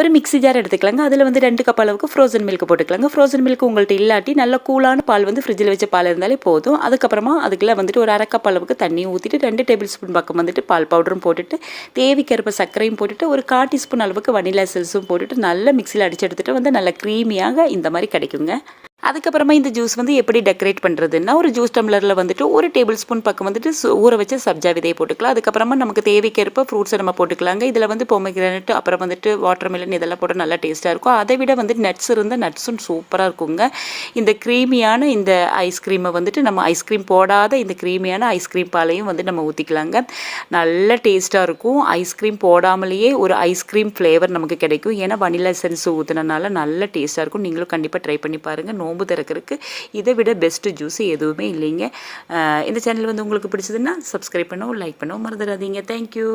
ஒரு mixie jar எடுத்துக்கலாங்க. அதில் வந்து ரெண்டு கப் அளவுக்கு ஃப்ரோசன் மில்க் போட்டுக்கலாங்க. ஃப்ரோசன் மில்க் உங்கள்கிட்ட இல்லாட்டி நல்ல கூலான பால் வந்து ஃப்ரிட்ஜில் வச்ச பால் இருந்தாலே போதும். அதுக்கப்புறமா அதுக்குள்ளே வந்துட்டு ஒரு அரை கப் அளவுக்கு தண்ணியும் ஊற்றிட்டு ரெண்டு டேபிள் ஸ்பூன் பக்கம் வந்துட்டு பால் பவுடரும் போட்டுட்டு தேவைக்கேற்ப சர்க்கரையும் போட்டுட்டு ஒரு கால் டீஸ்பூன் அளவுக்கு வனிலா செல்ஸும் போட்டுட்டு நல்லா மிக்ஸியில் அடிச்சு எடுத்துகிட்டு வந்து நல்லா க்ரீமியாக இந்த மாதிரி கிடைக்குங்க. அதுக்கப்புறமா இந்த ஜூஸ் வந்து எப்படி டெக்கரேட் பண்ணுறதுன்னா ஒரு ஜூஸ் டம்ளரில் வந்துட்டு ஒரு டேபிள் ஸ்பூன் பக்கம் வந்துட்டு ஊற வச்ச சப்ஜா விதையை போட்டுக்கலாம். அதுக்கப்புறமா நமக்கு தேவைக்கேற்ப ஃப்ரூட்ஸை நம்ம போட்டுக்கலாங்க. இதில் வந்து பொமைக்ரானட் அப்புறம் வந்துட்டு வாட்டர் மிலன் இதெல்லாம் போட்டு நல்லா டேஸ்ட்டாக இருக்கும். அதை விட வந்து நட்ஸ் இருந்தால் நட்ஸும் சூப்பராக இருக்குங்க. இந்த க்ரீமியான இந்த ஐஸ்கிரீமை வந்துட்டு நம்ம ஐஸ்கிரீம் போடாத இந்த க்ரீமியான ஐஸ்கிரீம் பாலையும் வந்து நம்ம ஊற்றிக்கலாங்க நல்ல டேஸ்ட்டாக இருக்கும். ஐஸ்கிரீம் போடாமலேயே ஒரு ஐஸ்கிரீம் ஃப்ளேவர் நமக்கு கிடைக்கும். ஏன்னா வனிலா சென்ஸ் ஊற்றுனனால நல்ல டேஸ்ட்டாக இருக்கும். நீங்களும் கண்டிப்பாக ட்ரை பண்ணி பாருங்கள் நோம்பு திறக்கிறதுக்கு இதை விட பெஸ்ட்டு ஜூஸ் எதுவுமே இல்லைங்க. இந்த சேனல் வந்து உங்களுக்கு பிடிச்சதுன்னா சப்ஸ்கிரைப் பண்ணவும் லைக் பண்ணவும் மறந்துடாதீங்க. தேங்க்யூ